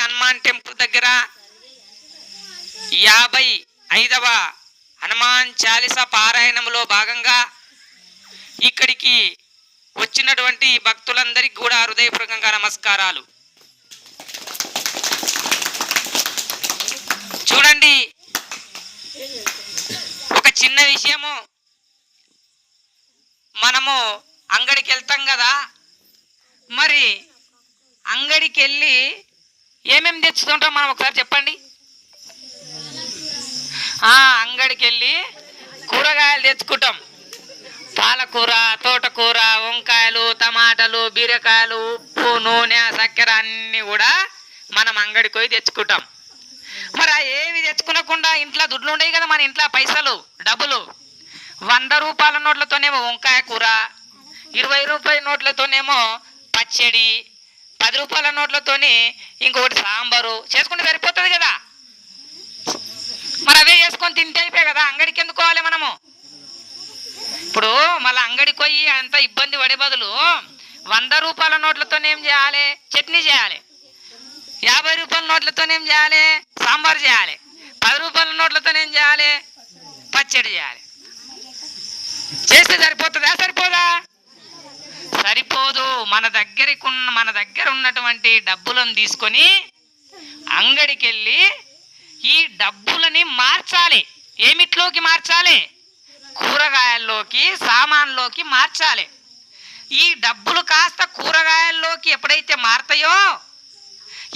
Hanuman temple దగ్గర యాభై ఐదవ హనుమాన్ చాలీస పారాయణంలో భాగంగా ఇక్కడికి వచ్చినటువంటి భక్తులందరికీ కూడా హృదయపూర్వకంగా నమస్కారాలు. చూడండి ఒక చిన్న విషయము. మనము అంగడికి వెళ్తాం కదా మరి అంగడికి వెళ్ళి ఏమేమి తెచ్చుతుంటాం మనం ఒకసారి చెప్పండి? అంగడికి వెళ్ళి కూరగాయలు తెచ్చుకుంటాం. పాలకూర తోటకూర వంకాయలు టమాటాలు బీరకాయలు ఉప్పు నూనె చక్కెర అన్నీ కూడా మనం అంగడికి పోయి తెచ్చుకుంటాం. మరి ఏవి తెచ్చుకునకుండా ఇంట్లో దుడ్లు ఉండేవి కదా మన ఇంట్లో పైసలు డబ్బులు. వంద రూపాయల నోట్లతోనేమో వంకాయ కూర ఇరవై రూపాయల నోట్లతోనేమో పచ్చడి పది రూపాయల నోట్లతోని ఇంకొకటి సాంబారు చేసుకుంటే సరిపోతుంది కదా? మరి అవే చేసుకొని తింటే అయిపోయి కదా అంగడికి ఎందుకు పోవాలి మనము? ఇప్పుడు మళ్ళీ అంగడికి పోయి అంత ఇబ్బంది పడే బదులు వంద రూపాయల నోట్లతోనేం ఏం చేయాలి? చట్నీ చేయాలి. యాభై రూపాయల నోట్లతోనేం ఏం చేయాలి? సాంబార్ చేయాలి. పది రూపాయల నోట్లతోనేం ఏం చేయాలి? పచ్చడి చేయాలి. చేస్తే సరిపోతుందా? సరిపోదా? సరిపోదు. మన దగ్గరికి ఉన్న మన దగ్గర ఉన్నటువంటి డబ్బులను తీసుకొని అంగడికి వెళ్ళి ఈ డబ్బులని మార్చాలి. ఏమిట్లోకి మార్చాలి? కూరగాయల్లోకి సామాన్లోకి మార్చాలి. ఈ డబ్బులు కాస్త కూరగాయల్లోకి ఎప్పుడైతే మారతాయో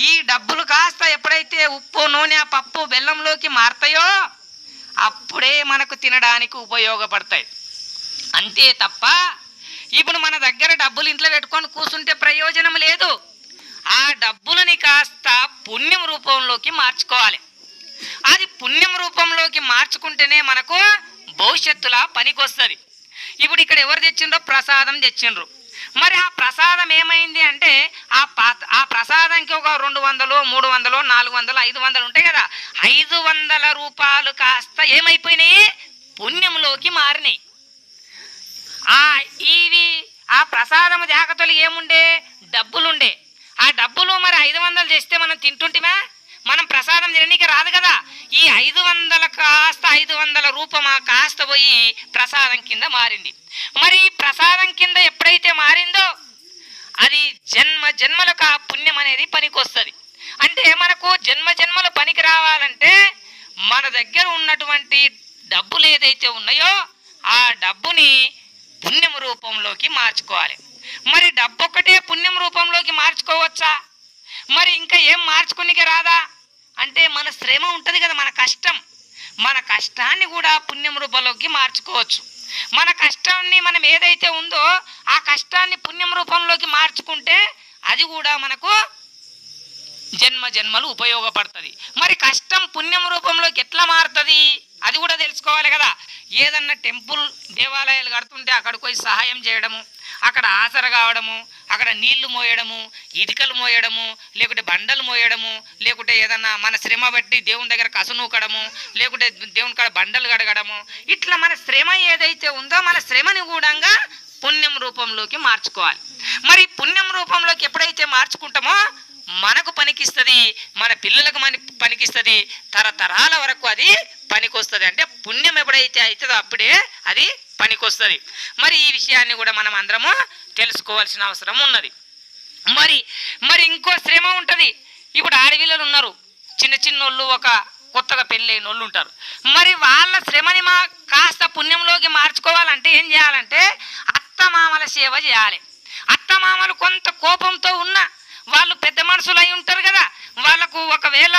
ఈ డబ్బులు కాస్త ఎప్పుడైతే ఉప్పు నూనె పప్పు బెల్లంలోకి మారతాయో అప్పుడే మనకు తినడానికి ఉపయోగపడతాయి. అంతే తప్ప ఇప్పుడు మన దగ్గర డబ్బులు ఇంట్లో పెట్టుకొని కూర్చుంటే ప్రయోజనం లేదు. ఆ డబ్బులని కాస్త పుణ్యం రూపంలోకి మార్చుకోవాలి. అది పుణ్యం రూపంలోకి మార్చుకుంటేనే మనకు భవిష్యత్తులా పనికొస్తుంది. ఇప్పుడు ఇక్కడ ఎవరు తెచ్చిండ్రో ప్రసాదం తెచ్చిండ్రు. మరి ఆ ప్రసాదం ఏమైంది అంటే ఆ పాత ఆ ప్రసాదంకి ఒక రెండు వందలు మూడు వందలు నాలుగు వందలు ఐదు వందలు ఉంటాయి కదా. ఐదు వందల రూపాయలు కాస్త ఏమైపోయినాయి? పుణ్యంలోకి మారినాయి. ఆ ఇవి ఆ ప్రసాదం జాగ్రత్తలు ఏముండే? డబ్బులుండే. ఆ డబ్బులు మరి ఐదు వందలు చేస్తే మనం తింటుంటిమా? మనం ప్రసాదం తినడానికి రాదు కదా. ఈ ఐదు వందల కాస్త ఐదు వందల రూపమా కాస్త పోయి ప్రసాదం కింద మారింది. మరి ప్రసాదం కింద ఎప్పుడైతే మారిందో అది జన్మ జన్మలకు ఆ పుణ్యం అనేది పనికొస్తుంది. అంటే మనకు జన్మ జన్మలు పనికి రావాలంటే మన దగ్గర ఉన్నటువంటి డబ్బులు ఏదైతే ఉన్నాయో ఆ డబ్బుని పుణ్యం రూపంలోకి మార్చుకోవాలి. మరి డబ్బొక్కటే పుణ్యం రూపంలోకి మార్చుకోవచ్చా? మరి ఇంకా ఏం మార్చుకునికి రాదా? అంటే మన శ్రమ ఉంటుంది కదా మన కష్టం. మన కష్టాన్ని కూడా పుణ్యం రూపంలోకి మార్చుకోవచ్చు. మన కష్టాన్ని మనం ఏదైతే ఉందో ఆ కష్టాన్ని పుణ్యం రూపంలోకి మార్చుకుంటే అది కూడా మనకు జన్మ జన్మలు ఉపయోగపడుతుంది. మరి కష్టం పుణ్యం రూపంలోకి ఎట్లా మారుతుంది? అది కూడా తెలుసుకోవాలి కదా. ఏదన్నా టెంపుల్ దేవాలయాలు కడుతుంటే అక్కడికి పోయి సహాయం చేయడము అక్కడ ఆసర కావడము అక్కడ నీళ్ళు మోయడము ఇటుకలు మోయడము లేకుంటే బండలు మోయడము లేకుంటే ఏదన్నా మన శ్రమ బట్టి దేవుని దగ్గర కసునూకడము లేకుంటే దేవుని కాడ బండలు కడగడము. ఇట్లా మన శ్రమ ఏదైతే ఉందో మన శ్రమని కూడా పుణ్యం రూపంలోకి మార్చుకోవాలి. మరి పుణ్యం రూపంలోకి ఎప్పుడైతే మార్చుకుంటామో మనకు పనికిస్తుంది మన పిల్లలకు మన పనికిస్తుంది తరతరాల వరకు అది పనికొస్తుంది. అంటే పుణ్యం ఎప్పుడైతే అవుతుందో అప్పుడే అది పనికొస్తుంది. మరి ఈ విషయాన్ని కూడా మనం అందరము తెలుసుకోవాల్సిన అవసరం ఉన్నది. మరి మరి ఇంకో శ్రమ ఉంటుంది. ఇప్పుడు ఆడపిల్లలు ఉన్నారు. చిన్న చిన్నోళ్ళు ఒక కొత్తగా పెళ్ళైన వాళ్ళు ఉంటారు. మరి వాళ్ళ శ్రమని మా కాస్త పుణ్యంలోకి మార్చుకోవాలంటే ఏం చేయాలంటే అత్తమామల సేవ చేయాలి. అత్తమామలు కొంత కోపంతో ఉన్న వాళ్ళు మనుషులు అయి ఉంటారు కదా. వాళ్ళకు ఒకవేళ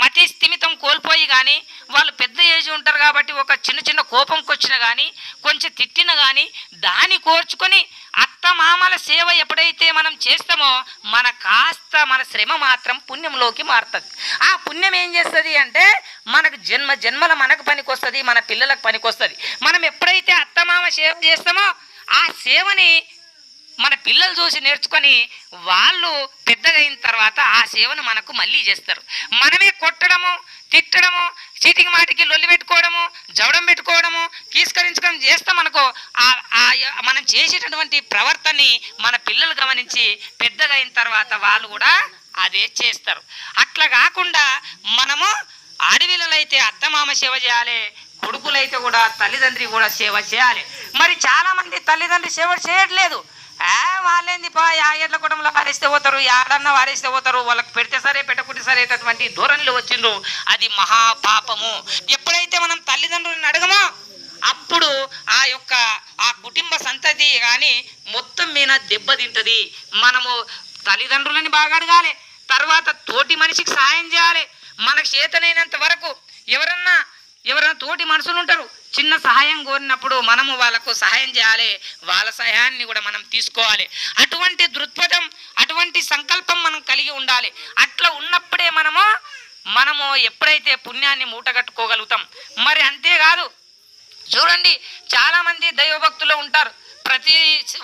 మతి స్థిమితం కోల్పోయి కానీ వాళ్ళు పెద్ద ఏజ్ ఉంటారు కాబట్టి ఒక చిన్న చిన్న కోపంకి వచ్చిన కానీ కొంచెం తిట్టిన కానీ దాన్ని కోర్చుకొని అత్త మామల సేవ ఎప్పుడైతే మనం చేస్తామో మన కాస్త మన శ్రమ మాత్రం పుణ్యంలోకి మారుతుంది. ఆ పుణ్యం ఏం చేస్తుంది అంటే మనకు జన్మ జన్మల మనకు పనికొస్తుంది మన పిల్లలకు పనికొస్తుంది. మనం ఎప్పుడైతే అత్తమామ సేవ చేస్తామో ఆ సేవని మన పిల్లలు చూసి నేర్చుకొని వాళ్ళు పెద్దగా అయిన తర్వాత ఆ సేవను మనకు మళ్ళీ చేస్తారు. మనమే కొట్టడము తిట్టడము చీటికి మాటికి లొల్లి పెట్టుకోవడము జవడం పెట్టుకోవడము కీస్కరించడం చేస్తాం మనకు ఆ- మనం చేసేటటువంటి ప్రవర్తనని మన పిల్లలు గమనించి పెద్దగా అయిన తర్వాత వాళ్ళు కూడా అదే చేస్తారు. అట్లా కాకుండా మనము అడవిలలో అయితే అత్తమామ సేవ చేయాలి కొడుకులైతే కూడా తల్లిదండ్రి కూడా సేవ చేయాలి. మరి చాలామంది తల్లిదండ్రి సేవ చేయట్లేదు. వాళ్ళేంది పా యా ఎడ్ల కుటుంబంలో వారేస్తే పోతారు యాడన్నా వారేస్తే పోతారు వాళ్ళకి పెడితే సరే పెట్టకుంటే సరే అటువంటి ధోరణిలో వచ్చిండ్రు. అది మహాపాపము. ఎప్పుడైతే మనం తల్లిదండ్రులను అడగమో అప్పుడు ఆ యొక్క ఆ కుటుంబ సంతతి కానీ మొత్తం మీద దెబ్బతింటది మనము తల్లిదండ్రులని బాగా అడగాలి. తర్వాత తోటి మనిషికి సాయం చేయాలి. మనకు చేతనైనంత వరకు ఎవరన్నా ఎవరైనా తోటి మనుషులు ఉంటారు. చిన్న సహాయం కోరినప్పుడు మనము వాళ్ళకు సహాయం చేయాలి. వాళ్ళ సహాయాన్ని కూడా మనం తీసుకోవాలి. అటువంటి దృక్పథం అటువంటి సంకల్పం మనం కలిగి ఉండాలి. అట్లా ఉన్నప్పుడే మనము మనము ఎప్పుడైతే పుణ్యాన్ని మూటగట్టుకోగలుగుతాం. మరి అంతేకాదు చూడండి చాలామంది దైవభక్తులు ఉంటారు.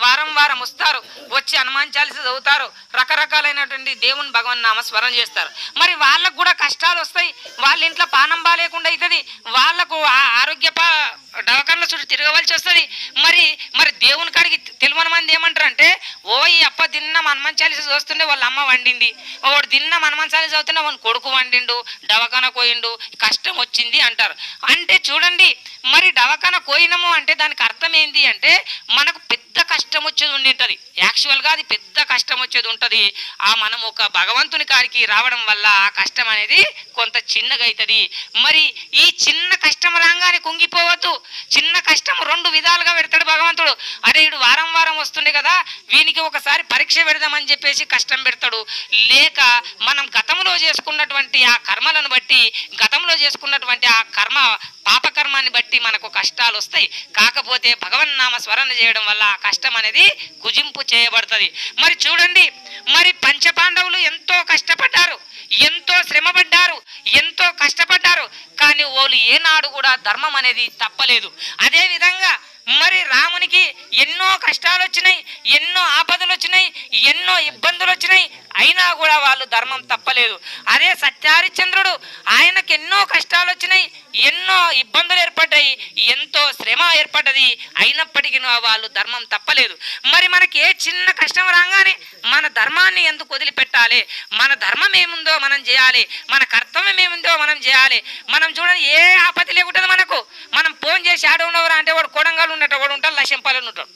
వారం వారం వస్తారు. వచ్చి హనుమాన్ చాలీస చదువుతారు. రకరకాలైనటువంటి దేవుని భగవన్ నామస్మరణ చేస్తారు. మరి వాళ్ళకు కూడా కష్టాలు వస్తాయి. వాళ్ళ ఇంట్లో పానం బాగాలేకుండా అవుతుంది వాళ్ళకు ఆ- ఆరోగ్య పా దవాఖానల చుట్టూ తిరగవలసి వస్తుంది. మరి మరి దేవుని కాడికి తెలియని మంది ఏమంటారు అంటే ఓ ఈ అప్ప దిన్న హనుమాన్ చాలీస చూస్తుండే వాళ్ళ అమ్మ వండింది. వాడు దిన్న హనుమాన్ చాలీస చదువుతుండే వాడిని కొడుకు వండిండు దవాఖాన పోయిండు కష్టం వచ్చింది అంటారు. అంటే చూడండి మరి దవాఖాన కోయినము అంటే దానికి అర్థం ఏంటి అంటే మనకు పెద్ద కష్టం వచ్చేది ఉండి ఉంటుంది. యాక్చువల్గా అది పెద్ద కష్టం వచ్చేది ఉంటుంది. ఆ మనం ఒక భగవంతుని కాడికి రావడం వల్ల ఆ కష్టం అనేది కొంత చిన్నగా అవుతుంది మరి ఈ చిన్న కష్టం రాగానే కుంగిపోవద్దు. చిన్న కష్టం రెండు విధాలుగా పెడతాడు భగవంతుడు. అరే వీడు వారం వారం వస్తుండే కదా వీనికి ఒకసారి పరీక్ష పెడదామని చెప్పేసి కష్టం పెడతాడు. లేక మనం గతంలో చేసుకున్నటువంటి ఆ కర్మలను బట్టి గతంలో చేసుకున్నటువంటి ఆ కర్మ పాపకర్మాన్ని బట్టి మనకు కష్టాలు వస్తాయి. కాకపోతే భగవన్నామ స్మరణ చేయడం వల్ల ఆ కష్టం అనేది కుజింపు చేయబడుతుంది. మరి చూడండి మరి పంచపాండవులు ఎంతో కష్టపడ్డారు ఎంతో శ్రమపడ్డారు ఎంతో కష్టపడ్డారు. కానీ వాళ్ళు ఏనాడు కూడా ధర్మం అనేది తప్పలేదు. అదే విధంగా మరి రామునికి ఎన్నో కష్టాలు వచ్చినాయి ఎన్నో ఆపదలు వచ్చినాయి ఎన్నో ఇబ్బందులు వచ్చినాయి అయినా కూడా వాళ్ళు ధర్మం తప్పలేదు. అదే సత్యహరిశ్చంద్రుడు ఆయనకు ఎన్నో కష్టాలు వచ్చినాయి ఎన్నో ఇబ్బందులు ఏర్పడ్డాయి ఎంతో శ్రమ ఏర్పడ్డది. అయినప్పటికీ వాళ్ళు ధర్మం తప్పలేదు. మరి మనకి ఏ చిన్న కష్టం రాగానే మన ధర్మాన్ని ఎందుకు వదిలిపెట్టాలి? మన ధర్మం ఏముందో మనం చేయాలి. మన కర్తవ్యం ఏముందో మనం చేయాలి. మనం చూడండి ఏ ఆపత్తి లేకుండా మనకు మనం ఫోన్ చేసి ఆడ ఉండవరా అంటే వాడు కొడంగాలు ఉన్నట్టు వాడు ఉంటాడు లక్ష్యంపాలెం ఉంటాడు.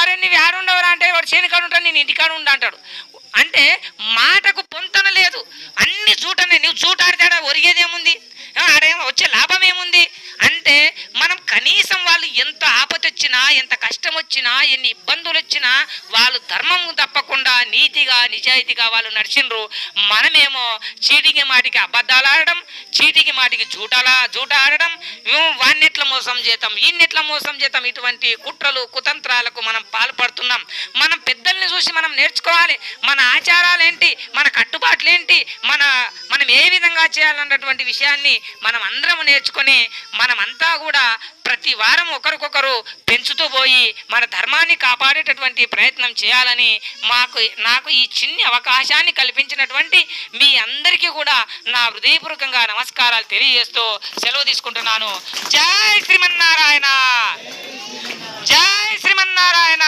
అరే నువ్వు ఆడుండవరా అంటే వాడు చేనికాడు ఉంటాడు నేను ఇంటికాడ ఉండా అంటాడు. అంటే మాటకు పొంతన లేదు. అన్ని చూటనే నువ్వు జూట ఒరిగేదేముంది? ఒరిగేది ఏముంది వచ్చే లాభం ఏముంది అంటే మనం కనీసం వాళ్ళు ఎంత ఆపతొచ్చినా వచ్చినా ఎంత కష్టం వచ్చినా ఎన్ని ఇబ్బందులు వచ్చినా వాళ్ళు ధర్మం తప్పకుండా నీతిగా నిజాయితీగా వాళ్ళు నడిచిండ్రు. మనమేమో చీటికి మాటికి అబద్ధాలు ఆడడం చీటికి మాటికి జూటాలా జూట ఆడడం ఉమ్, వాన్నెట్ల మోసం చేతాం ఇన్నిట్ల మోసం చేతాం. ఇటువంటి కుట్రలు కుతంత్రాలకు మనం పాల్పడుతున్నాం. మనం పెద్దల్ని చూసి మనం నేర్చుకోవాలి. మన ఆచారాలు ఏంటి మన కట్టుబాట్లు ఏంటి మన మనం ఏ విధంగా చేయాలన్నటువంటి విషయాన్ని మనం అందరం నేర్చుకొని మన మనమంతా కూడా ప్రతి వారం ఒకరికొకరు పెంచుతూ పోయి మన ధర్మాన్ని కాపాడేటటువంటి ప్రయత్నం చేయాలని మాకు నాకు ఈ చిన్ని అవకాశాన్ని కల్పించినటువంటి మీ అందరికీ కూడా నా హృదయపూర్వకంగా నమస్కారాలు తెలియజేస్తూ సెలవు తీసుకుంటున్నాను. జై శ్రీమన్నారాయణ! జై శ్రీమన్నారాయణ!